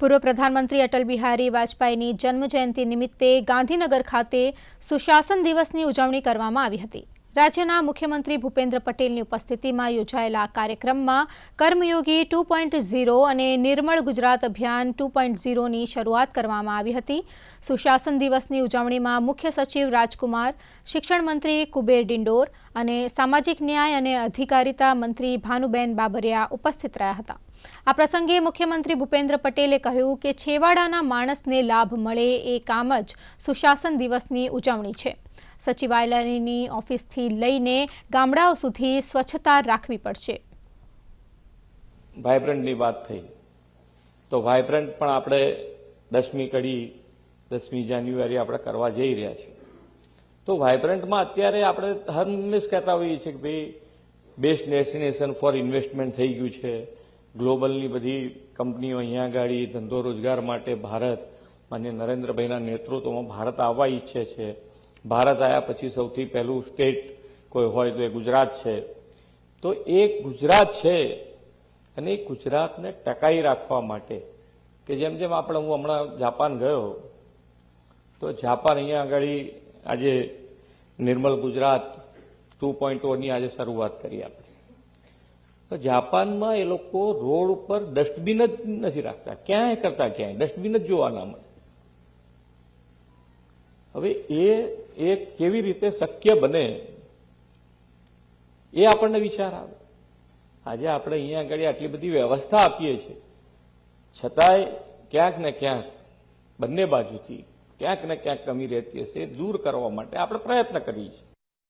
પૂર્વ પ્રધાનમંત્રી અટલ બિહારી વાજપેયીની જન્મજયંતિ નિમિત્તે ગાંધીનગર ખાતે સુશાસન દિવસની ઉજવણી કરવામાં આવી હતી. રાજ્યના મુખ્યમંત્રી ભૂપેન્દ્ર પટેલની ઉપસ્થિતિમાં યોજાયેલા આ કાર્યક્રમમાં કર્મયોગી ટુ પોઈન્ટ ઝીરો અને નિર્મળ ગુજરાત અભિયાન ટુ પોઈન્ટ ઝીરોની શરૂઆત કરવામાં આવી હતી. સુશાસન દિવસની ઉજવણીમાં મુખ્ય સચિવ રાજકુમાર, શિક્ષણ મંત્રી કુબેર ડિંડોર અને સામાજિક ન્યાય અને અધિકારિતા મંત્રી ભાનુબેન બાબરિયા ઉપસ્થિત રહ્યા હતા. આ પ્રસંગે મુખ્યમંત્રી ભૂપેન્દ્ર પટેલે કહ્યું કે છેવાડાના માણસને લાભ મળે એ કામ જ સુશાસન દિવસની ઉજવણી છે. સચિવાલયની ઓફિસથી લઈને ગામડાઓ સુધી સ્વચ્છતા રાખવી પડશે. વાયબ્રન્ટની વાત થઈ. તો વાયબ્રન્ટ પણ આપણે દસમી કડી, દસમી જાન્યુઆરી આપણે કરવા જઈ રહ્યા છીએ. તો વાઇબ્રન્ટમાં અત્યારે આપણે હંમેશ કહેતા હોઈએ છીએ કે ભાઈ બેસ્ટ ડેસ્ટિનેશન ફોર ઇન્વેસ્ટમેન્ટ થઈ ગયું છે. ગ્લોબલની બધી કંપનીઓ અહીંયા આગળ ધંધો રોજગાર માટે ભારત માન્ય નરેન્દ્રભાઈના નેતૃત્વમાં ભારત આવવા ઈચ્છે છે. ભારત આવ્યા પછી સૌથી પહેલું સ્ટેટ કોઈ હોય તો એ ગુજરાત છે. તો એ ગુજરાત છે અને એ ગુજરાતને ટકાઈ રાખવા માટે કે જેમ જેમ આપણે હું હમણાં જાપાન ગયો, તો જાપાન અહીંયા આગળ આજે નિર્મળ ગુજરાત ટુ પોઈન્ટ ઓની આજે શરૂઆત કરી આપણે. તો જાપાનમાં એ લોકો રોડ ઉપર ડસ્ટબિન જ નથી રાખતા. ક્યાંય કરતા ક્યાંય. ડસ્ટબિન જ જોવા ના મળે. હવે એ એ કેવી રીતે શક્ય બને એ આપણને વિચાર આવે. આજે આપણે અહીંયા આગળ આટલી બધી વ્યવસ્થા આપીએ છીએ. છતાંય ક્યાંક ને ક્યાંક બંને બાજુથી ક્યાંક ને ક્યાંક કમી રહેતી હશે. દૂર કરવા માટે આપણે પ્રયત્ન કરીએ છીએ.